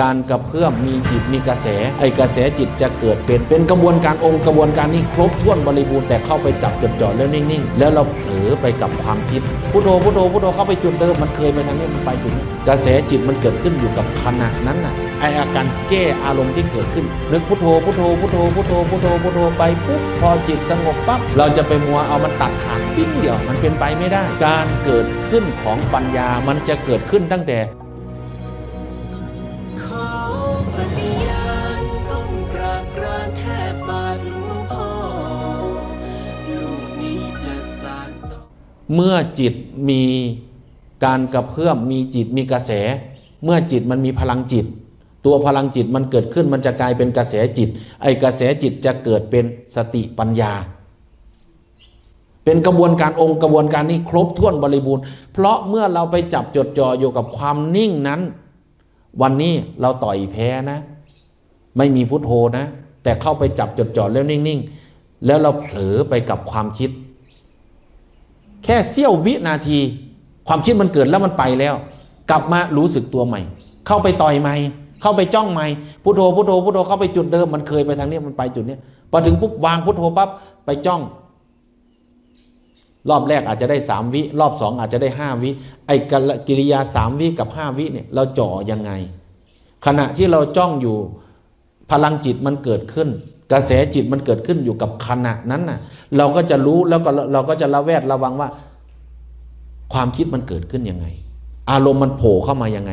การกระเพื่อมมีจิตมีกระแส ไอ้กระแสจิตจะเกิดเป็นเป็นกระบวนการองค์กระบวนการนี้ครบถ้วนบริบูรณ์แต่เข้าไปจับจดจ่อแล้วนิ่งๆ แล้วเราเผลอไปกับความคิดพุทโธพุทโธพุทโธเข้าไปจุดเดิมมันเคยไปทางนี้มันไปจุดนี้กระแสจิตมันเกิดขึ้นอยู่กับขณะนั้นน่ะไออาการแก้อารมณ์ที่เกิดขึ้นนึกพุทโธพุทโธพุทโธพุทโธพุทโธพุทโธไปปุ๊บพอจิตสงบปั๊บเราจะไปมัวเอามันตัดขาดปิ้งเดียวมันเป็นไปไม่ได้ การเกิดขึ้นของปัญญามันจะเกิดขึ้นตั้งแต่ เมื่อจิตมีการกระเพื่อมมีจิตมีกระแส เมื่อจิตมันมีพลังจิต ตัวพลังจิตมันเกิดขึ้นมันจะกลายเป็นกระแสจิต ไอ้กระแสจิตจะเกิดเป็นสติปัญญา เป็นกระบวนการองค์กระบวนการนี้ครบถ้วนบริบูรณ์ เพราะเมื่อเราไปจับจดจ่ออยู่กับความนิ่งนั้น วันนี้เราต่อยแพ้นะ ไม่มีพุทโธนะ แต่เข้าไปจับจดจ่อแล้วนิ่งๆ แล้วเราเผลอไปกับความคิด แค่เสี้ยววินาที ความคิดมันเกิดแล้วมันไปแล้ว กลับมารู้สึกตัวใหม่ เข้าไปต่อยใหม่ เข้าไปจ้องใหม่พุทโธพุทโธพุทโธเข้าไปจุดเดิมมันเคยไปทางนี้มันไปจุดนี้พอถึงปุ๊บวางพุทโธปั๊บไปจ้อง รอบแรกอาจจะได้สามวิรอบสองอาจจะได้ห้าวิไอ้กิริยาสามวิกับห้าวิเนี่ยเราจ่อยังไง ขณะที่เราจ้องอยู่พลังจิตมันเกิดขึ้น กระแสจิตมันเกิดขึ้นอยู่กับขณะนั้นน่ะ เราก็จะรู้แล้วก็เราก็จะระแวดระวังว่า ความคิดมันเกิดขึ้นยังไง อารมณ์มันโผล่เข้ามายังไง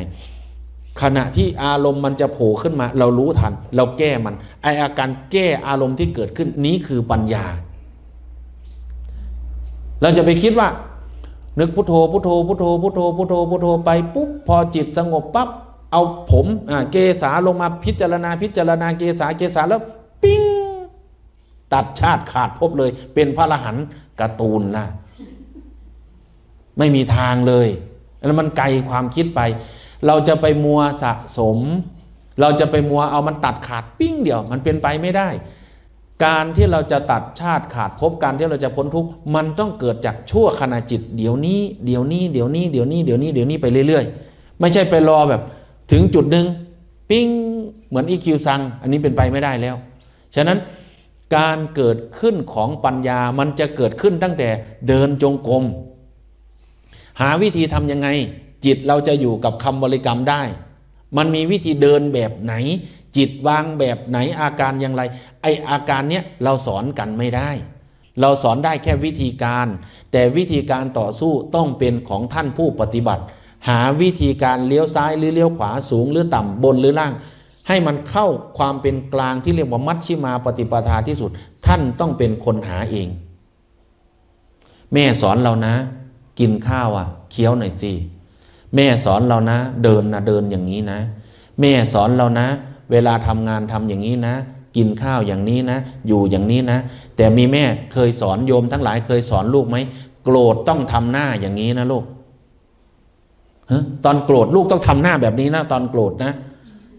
ขณะที่อารมณ์มันจะโผล่ขึ้นมา เรารู้ทัน เราแก้มันไออาการแก้อารมณ์ที่เกิดขึ้นนี้คือปัญญา เราจะไปคิดว่า นึกพุทโธพุทโธพุทโธพุทโธพุทโธพุทโธไปปุ๊บพอจิตสงบปั๊บเอาผมอ่าเกษาลงมาพิจารณาพิจารณาเกษาเกษาแล้ว ตัดชาติขาดภพเลย เป็นพระอรหันต์การ์ตูนนะไม่มีทางเลยแล้วมันไกลความคิดไป เราจะไปมัวสะสม เราจะไปมัวเอามันตัดขาดปิ้งเดียว มันเป็นไปไม่ได้ การที่เราจะตัดชาติขาดภพการที่เราจะพ้นทุกข์มันต้องเกิดจากชั่วขณะจิต เดี๋ยวนี้เดี๋ยวนี้เดี๋ยวนี้เดี๋ยวนี้เดี๋ยวนี้เดี๋ยวนี้ไปเรื่อยๆ ไม่ใช่ไปรอแบบ ถึงจุดหนึ่งปิ้งเหมือนอีคิวซัง อันนี้เป็นไปไม่ได้แล้ว ฉะนั้น การเกิดขึ้นของปัญญามันจะเกิดขึ้นตั้งแต่เดินจงกรม หาวิธีทำยังไง จิตเราจะอยู่กับคำบริกรรมได้ มันมีวิธีเดินแบบไหน จิตวางแบบไหนอาการอย่างไร ไออาการเนี้ยเราสอนกันไม่ได้ เราสอนได้แค่วิธีการ แต่วิธีการต่อสู้ต้องเป็นของท่านผู้ปฏิบัติ หาวิธีการเลี้ยวซ้ายหรือเลี้ยวขวาสูงหรือต่ำบนหรือล่าง ให้มันเข้าความเป็นกลางที่เรียกว่ามัชชิมาปฏิปทาที่สุด ท่านต้องเป็นคนหาเอง แม่สอนเรานะ กินข้าวอะเคี้ยวหน่อยสิแม่สอนเรานะ เดินนะเดินอย่างนี้นะ แม่สอนเรานะ เวลาทำงานทำอย่างนี้นะ กินข้าวอย่างนี้นะ อยู่อย่างนี้นะ แต่มีแม่เคยสอนโยมทั้งหลายเคยสอนลูกไหมโกรธต้องทำหน้าอย่างนี้นะลูกฮะตอนโกรธลูกต้องทำหน้าแบบนี้นะ ตอนโกรธนะ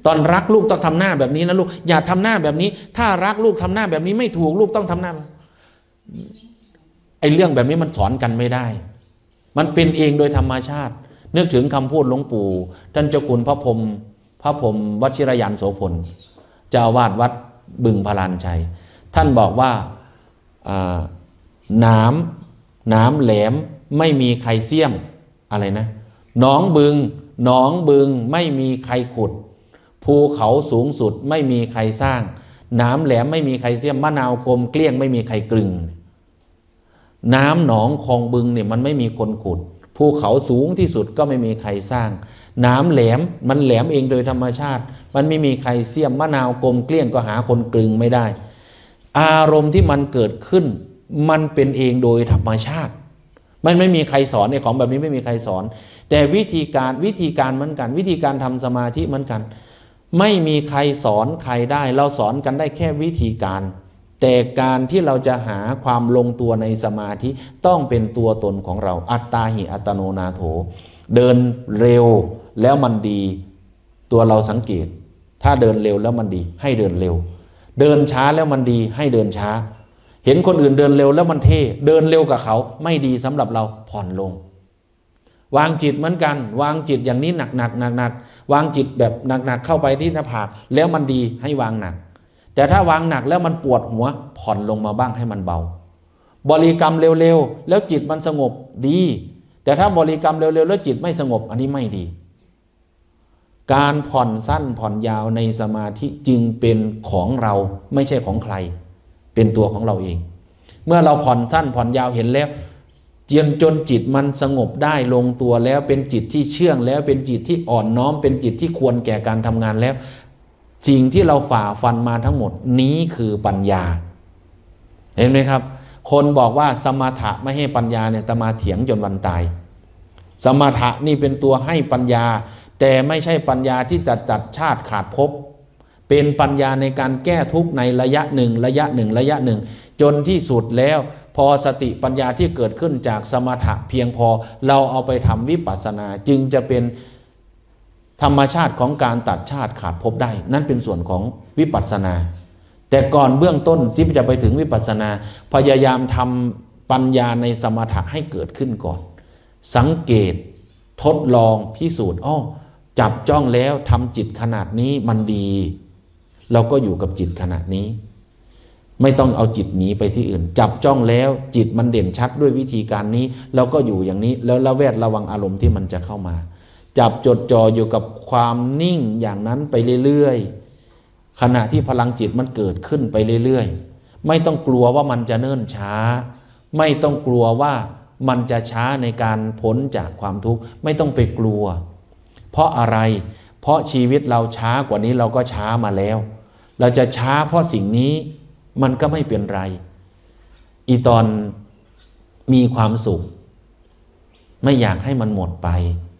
ตอนรักลูกต้องทำหน้าแบบนี้นะลูกอย่าทำหน้าแบบนี้ ถ้ารักลูกทำหน้าแบบนี้ไม่ถูกลูกต้องทำหน้าไอ้เรื่องแบบนี้มันสอนกันไม่ได้ มันเป็นเองโดยธรรมชาติ นึกถึงคำพูดหลวงปู่ท่านเจ้าคุณพระพรมพระพรมวชิรยันโสพลเจ้าวาดวัดบึงพลานชัย ท่านบอกว่าน้ำน้ำแหลมไม่มีใครเสี้ยมอะไรนะหนองบึงหนองบึงไม่มีใครขุด ภูเขาสูงสุดไม่มีใครสร้าง น้ำแหลมไม่มีใครเสียมมะนาวกลมเกลี้ยงไม่มีใครกลึง น้ำหนองคลองบึงเนี่ยมันไม่มีคนขุด ภูเขาสูงที่สุดก็ไม่มีใครสร้าง น้ำแหลมมันแหลมเองโดยธรรมชาติ มันไม่มีใครเสียมมะนาวกลมเกลี้ยงก็หาคนกลึงไม่ได้ อารมณ์ที่มันเกิดขึ้น มันเป็นเองโดยธรรมชาติ มันไม่มีใครสอนในของแบบนี้ไม่มีใครสอน แต่วิธีการวิธีการเหมือนกัน วิธีการทำสมาธิเหมือนกัน ไม่มีใครสอนใครได้ เราสอนกันได้แค่วิธีการ แต่การที่เราจะหาความลงตัวในสมาธิต้องเป็นตัวตนของเรา อัตตาหิอัตโนนาโถ เดินเร็วแล้วมันดี ตัวเราสังเกต ถ้าเดินเร็วแล้วมันดี ให้เดินเร็ว เดินช้าแล้วมันดี ให้เดินช้า เห็นคนอื่นเดินเร็วแล้วมันเท่ เดินเร็วกับเขาไม่ดีสำหรับเราผ่อนลง วางจิตเหมือนกัน วางจิตอย่างนี้หนักหนักหนักหนักวางจิตแบบหนักหนักเข้าไปที่หน้าผากแล้วมันดีให้วางหนัก แต่ถ้าวางหนักแล้วมันปวดหัวผ่อนลงมาบ้างให้มันเบา บริกรรมเร็วๆ แล้วจิตมันสงบดี แต่ถ้าบริกรรมเร็วๆ แล้วจิตไม่สงบอันนี้ไม่ดี การผ่อนสั้นผ่อนยาวในสมาธิจึงเป็นของเราไม่ใช่ของใคร เป็นตัวของเราเอง เมื่อเราผ่อนสั้นผ่อนยาวเห็นแล้ว เจียนจนจิตมันสงบได้ลงตัวแล้วเป็นจิตที่เชื่องแล้วเป็นจิตที่อ่อนน้อม เป็นจิตที่ควรแก่การทำงานแล้วสิ่งที่เราฝ่าฟันมาทั้งหมดนี้คือปัญญา เห็นไหมครับ คนบอกว่าสมถะไม่ให้ปัญญาเนี่ยตมาเถียงจนวันตาย สมถะนี่เป็นตัวให้ปัญญา แต่ไม่ใช่ปัญญาที่จัดจัดชาติขาดภพเป็นปัญญาในการแก้ทุกข์ในระยะหนึ่งระยะหนึ่งระยะหนึ่ง จนที่สุดแล้ว พอสติปัญญาที่เกิดขึ้นจากสมถะเพียงพอเราเอาไปทำวิปัสสนาจึงจะเป็นธรรมชาติของการตัดชาติขาดภพได้ นั่นเป็นส่วนของวิปัสสนา แต่ก่อนเบื้องต้นที่จะไปถึงวิปัสสนา พยายามทำปัญญาในสมถะให้เกิดขึ้นก่อน สังเกตทดลองพิสูจน์อ้อจับจ้องแล้วทำจิตขนาดนี้มันดี เราก็อยู่กับจิตขนาดนี้ ไม่ต้องเอาจิตหนีไปที่อื่น จับจ้องแล้วจิตมันเด่นชัดด้วยวิธีการนี้เราก็อยู่อย่างนี้แล้วระแวดระวังอารมณ์ที่มันจะเข้ามา จับจดจ่ออยู่กับความนิ่งอย่างนั้นไปเรื่อยๆขณะที่พลังจิตมันเกิดขึ้นไปเรื่อยๆ ไม่ต้องกลัวว่ามันจะเนิ่นช้า ไม่ต้องกลัวว่ามันจะช้าในการพ้นจากความทุกข์ไม่ต้องไปกลัว เพราะอะไร เพราะชีวิตเราช้ากว่านี้เราก็ช้ามาแล้ว เราจะช้าเพราะสิ่งนี้ มันก็ไม่เป็นไร อีตอนมีความสุข ไม่อยากให้มันหมดไป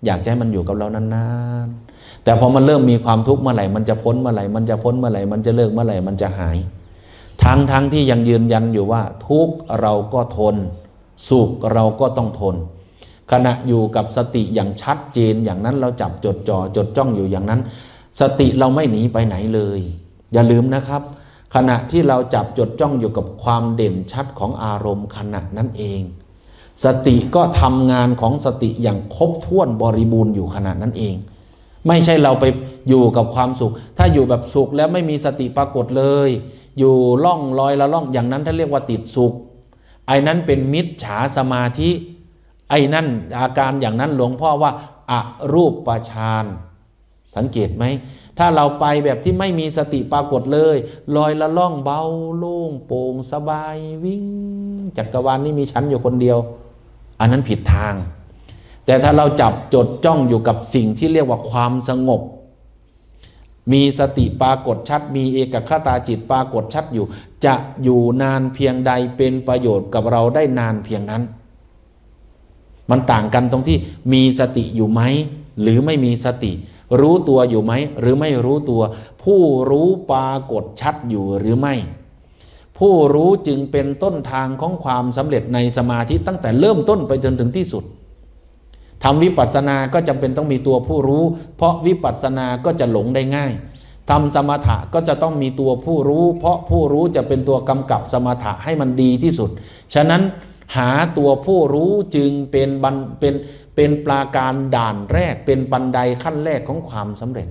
อยากให้มันอยู่กับเรานานๆ แต่พอมันเริ่มมีความทุกข์เมื่อไหร่ มันจะพ้นเมื่อไหร่ มันจะพ้นเมื่อไหร่ มันจะเลิกเมื่อไหร่ มันจะหาย ทั้งทั้งที่ยังยืนยันอยู่ว่า ทุกข์เราก็ทน สุขเราก็ต้องทน ขณะอยู่กับสติอย่างชัดเจนอย่างนั้นเราจับจดจ่อจดจ้องอยู่อย่างนั้น สติเราไม่หนีไปไหนเลย อย่าลืมนะครับ ขณะที่เราจับจดจ้องอยู่กับความเด่นชัดของอารมณ์ขณะนั้นเอง สติก็ทำงานของสติอย่างครบถ้วนบริบูรณ์อยู่ขณะนั้นเอง ไม่ใช่เราไปอยู่กับความสุข ถ้าอยู่แบบสุขแล้วไม่มีสติปรากฏเลย อยู่ล่องลอยละล่องอย่างนั้นท่านเรียกว่าติดสุข ไอ้นั้นเป็นมิจฉาสมาธิ ไอ้นั่นอาการอย่างนั้นหลวงพ่อว่าอารูปปฌานสังเกตไหม ถ้าเราไปแบบที่ไม่มีสติปรากฏเลยลอยละล่องเบาโล่งโปร่งสบายวิ่งจักรวาลนี้มีฉันอยู่คนเดียว อันนั้นผิดทาง แต่ถ้าเราจับจดจ้องอยู่กับสิ่งที่เรียกว่าความสงบ มีสติปรากฏชัด มีเอกคตาจิตปรากฏชัดอยู่ จะอยู่นานเพียงใดเป็นประโยชน์กับเราได้นานเพียงนั้น มันต่างกันตรงที่มีสติอยู่ไหมหรือไม่มีสติ รู้ตัวอยู่ไหม หรือไม่รู้ตัว ผู้รู้ปรากฏชัดอยู่หรือไม่ ผู้รู้จึงเป็นต้นทางของความสำเร็จในสมาธิตั้งแต่เริ่มต้นไปจนถึงที่สุดทำวิปัสสนาก็จำเป็นต้องมีตัวผู้รู้ เพราะวิปัสสนาก็จะหลงได้ง่ายทำสมถะก็จะต้องมีตัวผู้รู้ เพราะผู้รู้จะเป็นตัวกำกับสมถะให้มันดีที่สุด ฉะนั้นหาตัวผู้รู้จึงเป็นบันเป็น เป็นปราการด่านแรก เป็นบันไดขั้นแรกของความสำเร็จ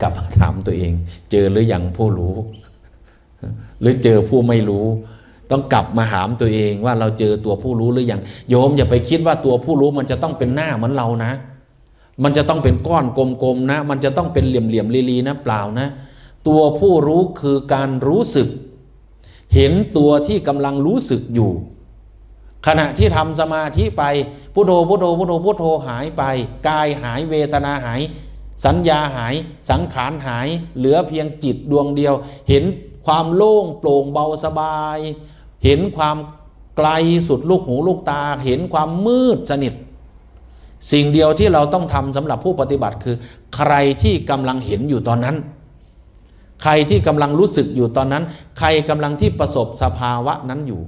กลับมาถามตัวเอง เจอหรือยังผู้รู้ หรือเจอผู้ไม่รู้ ต้องกลับมาหามตัวเองว่าเราเจอตัวผู้รู้หรือยังโยมอย่าไปคิดว่าตัวผู้รู้มันจะต้องเป็นหน้าเหมือนเรานะ มันจะต้องเป็นก้อนกลมๆนะ มันจะต้องเป็นเหลี่ยมๆลีๆนะเปล่านะ ตัวผู้รู้คือการรู้สึก เห็นตัวที่กำลังรู้สึกอยู่ ขณะที่ทำสมาธิไปพุทโธพุทโธพุทโธพุทโธหายไปกายหายเวทนาหาย สัญญาหายสังขารหาย เหลือเพียงจิตดวงเดียว เห็นความโล่งโปร่งเบาสบาย เห็นความไกลสุดลูกหูลูกตา เห็นความมืดสนิท สิ่งเดียวที่เราต้องทำสำหรับผู้ปฏิบัติคือ ใครที่กำลังเห็นอยู่ตอนนั้น ใครที่กำลังรู้สึกอยู่ตอนนั้น ใครกำลังที่ประสบสภาวะนั้นอยู่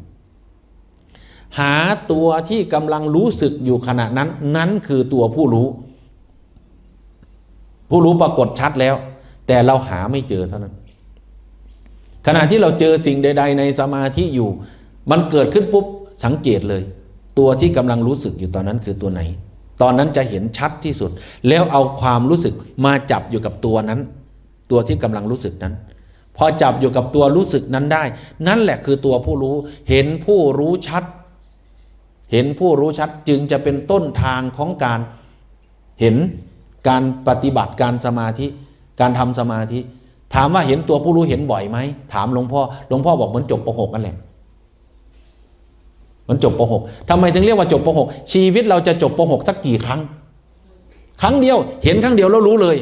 หาตัวที่กำลังรู้สึกอยู่ขณะนั้น นั้นคือตัวผู้รู้ ผู้รู้ปรากฏชัดแล้ว แต่เราหาไม่เจอเท่านั้น ขณะที่เราเจอสิ่งใด ๆ ในสมาธิอยู่ มันเกิดขึ้นปุ๊บสังเกตเลย ตัวที่กำลังรู้สึกอยู่ตอนนั้นคือตัวไหน ตอนนั้นจะเห็นชัดที่สุด แล้วเอาความรู้สึกมาจับอยู่กับตัวนั้น ตัวที่กำลังรู้สึกนั้นพอจับอยู่กับตัวรู้สึกนั้นได้ นั่นแหละคือตัวผู้รู้ เห็นผู้รู้ชัด เห็นผู้รู้ชัดจึงจะเป็นต้นทางของการเห็นการปฏิบัติการสมาธิ การทำสมาธิ ถามว่าเห็นตัวผู้รู้เห็นบ่อยไหมถามหลวงพ่อหลวงพ่อบอกเหมือนจบป .6 นั่นแหละเหมันจบป .6 ทำไมถึงเรียกว่าจบป .6 ชีวิตเราจะจบป .6 สักกี่ครั้ง ครั้งเดียวเห็นครั้งเดียวแล้วรู้เลย